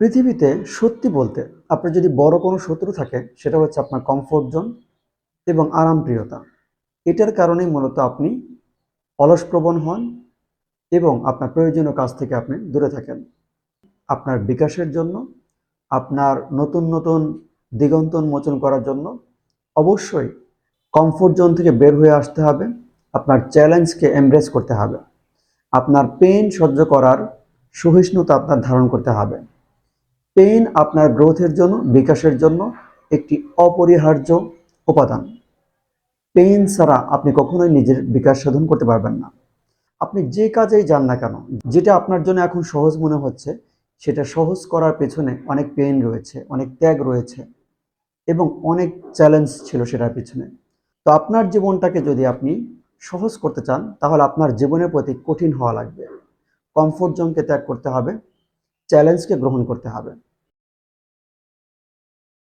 পৃথিবীতে সত্যি বলতে আপনার যদি বড় কোনো শত্রু থাকে, সেটা হচ্ছে আপনার কমফোর্ট জোন এবং আরামপ্রিয়তা। এটার কারণেই মূলত আপনি অলসপ্রবণ হন এবং আপনার প্রয়োজনীয় কাজ থেকে আপনি দূরে থাকেন। আপনার বিকাশের জন্য, আপনার নতুন নতুন দিগন্ত উন্মোচন করার জন্য অবশ্যই কমফোর্ট জোন থেকে বের হয়ে আসতে হবে, আপনার চ্যালেঞ্জকে এমব্রেস করতে হবে, আপনার পেন সহ্য করার সহিষ্ণুতা আপনার ধারণ করতে হবে। পেন আপনার গ্রোথের জন্য, বিকাশের জন্য একটি অপরিহার্য উপাদান। পেইন ছাড়া আপনি কখনোই নিজের বিকাশ সাধন করতে পারবেন না। আপনি যে কাজেই যান না কেন, যেটা আপনার জন্য এখন সহজ মনে হচ্ছে, সেটা সহজ করার পেছনে অনেক পেইন রয়েছে, অনেক ত্যাগ রয়েছে এবং অনেক চ্যালেঞ্জ ছিল সেটার পিছনে। তো আপনার জীবনটাকে যদি আপনি সহজ করতে চান, তাহলে আপনার জীবনের প্রতি কঠিন হওয়া লাগবে। কমফোর্ট জোনকে ত্যাগ করতে হবে চ্যালেঞ্জকে গ্রহণ করতে হবে।